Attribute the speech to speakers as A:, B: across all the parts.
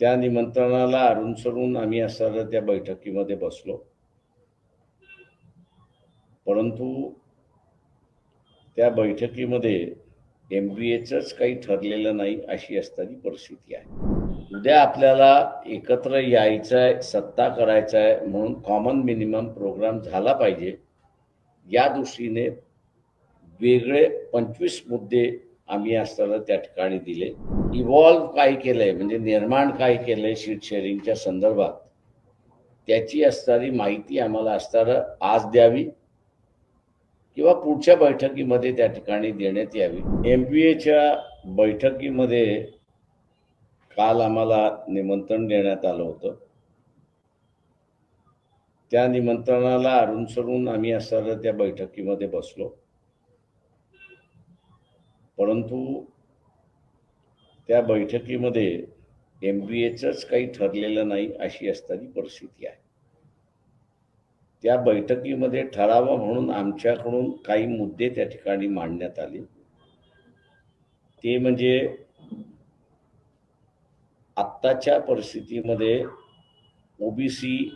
A: त्या निमंत्रणाला अनुसरून आम्ही असताना त्या बैठकीमध्ये बसलो. परंतु त्या बैठकीमध्ये एम बी एचंच काही ठरलेलं नाही अशी असताना परिस्थिती आहे. उद्या आपल्याला एकत्र यायचं आहे सत्ता करायचा आहे म्हणून कॉमन मिनिमम प्रोग्राम झाला पाहिजे. या दृष्टीने वेगळे पंचवीस मुद्दे आम्ही असताना त्या ठिकाणी दिले. इव्हॉल्व काय केलंय? म्हणजे निर्माण काय केलंय? शीट शेअरिंगच्या संदर्भात. त्याची असणारी माहिती आम्हाला असताना आज द्यावी किंवा पुढच्या बैठकीमध्ये त्या ठिकाणी देण्यात यावी. एम पी एच्या बैठकीमध्ये काल आम्हाला निमंत्रण देण्यात आलं होतं. त्या निमंत्रणाला अनुसरून आम्ही असताना त्या बैठकीमध्ये बसलो. परंतु त्या बैठकीमध्ये एम बी एचंच काही ठरलेलं नाही अशी असताना परिस्थिती आहे. त्या बैठकीमध्ये ठरावा म्हणून आमच्याकडून काही मुद्दे त्या ठिकाणी मांडण्यात आले. ते म्हणजे आत्ताच्या परिस्थितीमध्ये ओबीसी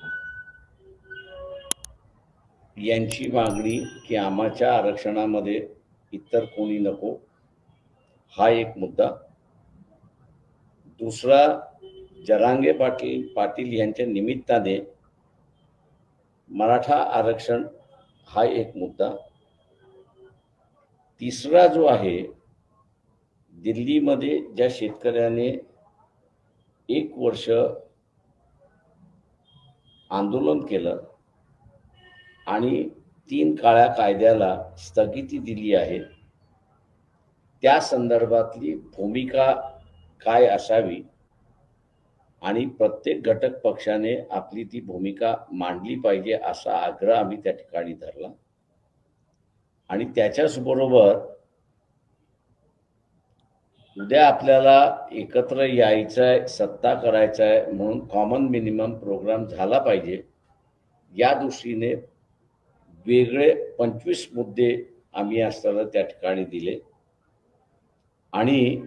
A: यांची मागणी की आम्हाच्या आरक्षणामध्ये इतर कोणी नको. हा एक मुद्दा. दुसरा जरांगे पाटील पाटील यांच्या निमित्ताने मराठा आरक्षण हा एक मुद्दा. तिसरा जो आहे दिल्लीमध्ये ज्या शेतकऱ्याने एक वर्ष आंदोलन केलं आणि तीन काळ्या कायद्याला स्थगिती दिली आहे त्या संदर्भातली भूमिका काय असावी आणि प्रत्येक घटक पक्षाने आपली ती भूमिका मांडली पाहिजे असा आग्रह आम्ही त्या ठिकाणी धरला. आणि त्याच्याच बरोबर उद्या आपल्याला एकत्र यायचं आहे सत्ता करायचा आहे म्हणून कॉमन मिनिमम प्रोग्राम झाला पाहिजे या दृष्टीने वेगळे पंचवीस मुद्दे आम्ही असताना त्या ठिकाणी दिले. आणि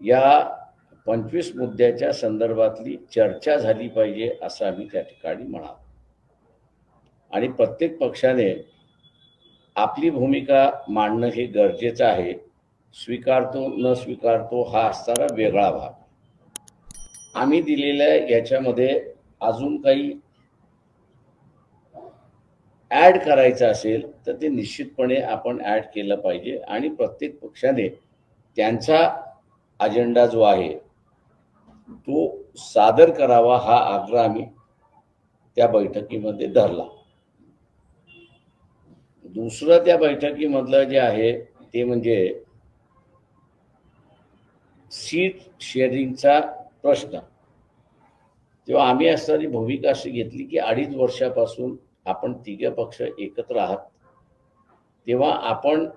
A: या पंचवीस मुद्द्याच्या संदर्भातली चर्चा झाली पाहिजे असं आम्ही त्या ठिकाणी म्हणालो. आणि प्रत्येक पक्षाने आपली भूमिका मांडणं हे गरजेचं आहे. स्वीकारतो न स्वीकारतो हा असणारा वेगळा भाग. आम्ही दिलेल्या याच्यामध्ये अजून काही ॲड करायचं असेल तर ते निश्चितपणे आपण ॲड केलं पाहिजे. आणि प्रत्येक पक्षाने त्यांचा अजेंडा जो आहे तो सादर करावा हा आग्रह आम्ही त्या बैठकीमध्ये धरला. दुसरं त्या बैठकीमधलं जे आहे ते म्हणजे सीट शेअरिंगचा प्रश्न. तेव्हा आम्ही असणारी भूमिका अशी घेतली की अडीच वर्षापासून आपण तिघे पक्ष एकत्र आहात तेव्हा आपण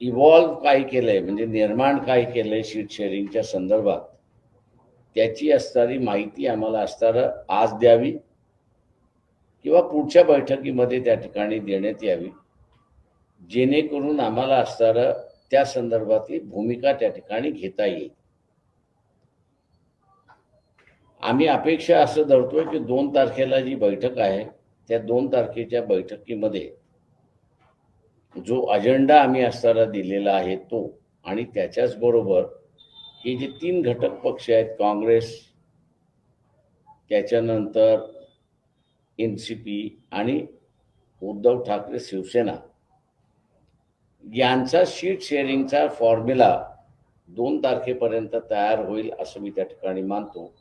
A: इव्हॉल्व्ह काय केलंय म्हणजे निर्माण काय केलंय सीट शेअरिंगच्या संदर्भात त्याची असणारी माहिती आम्हाला असणारं आज द्यावी किंवा पुढच्या बैठकीमध्ये त्या ठिकाणी देण्यात यावी जेणेकरून आम्हाला असणारं त्या संदर्भातली भूमिका त्या ठिकाणी घेता येईल. आम्ही अपेक्षा असं धरतोय की दोन तारखेला जी बैठक आहे त्या दोन तारखेच्या बैठकीमध्ये जो अजेंडा आम्ही असताना दिलेला आहे तो आणि त्याच्याच बरोबर हे जे तीन घटक पक्ष आहेत काँग्रेस त्याच्यानंतर एन सी पी आणि उद्धव ठाकरे शिवसेना यांचा शीट शेअरिंगचा फॉर्म्युला दोन तारखेपर्यंत तयार होईल असं मी त्या ठिकाणी मानतो.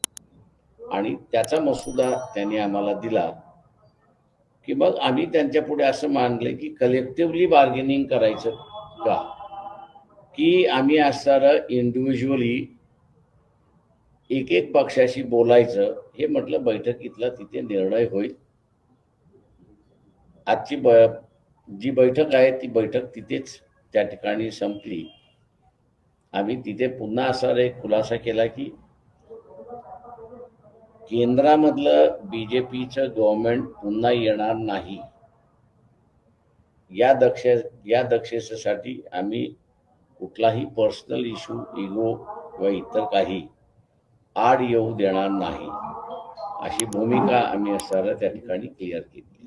A: आणि त्याचा मसुदा त्यांनी आम्हाला दिला. की मग आम्ही त्यांच्या पुढे असं मानले की कलेक्टिव्हली बार्गेनिंग करायचं का? की आम्ही असणारं इंडिव्हिज्युअली एक एक पक्षाशी बोलायचं हे म्हटलं बैठकीतला तिथे निर्णय होईल. आजची ब जी बैठक आहे ती बैठक तिथेच त्या ठिकाणी संपली. आम्ही तिथे पुन्हा असा एक खुलासा केला की केंद्रामधलं बी जे पीचं गव्हर्नमेंट पुन्हा येणार नाही. या दक्ष या दक्षतेसाठी आम्ही कुठलाही पर्सनल इश्यू इगो किंवा इतर काही आड येऊ देणार नाही. अशी भूमिका आम्ही सर त्या ठिकाणी क्लिअर केली.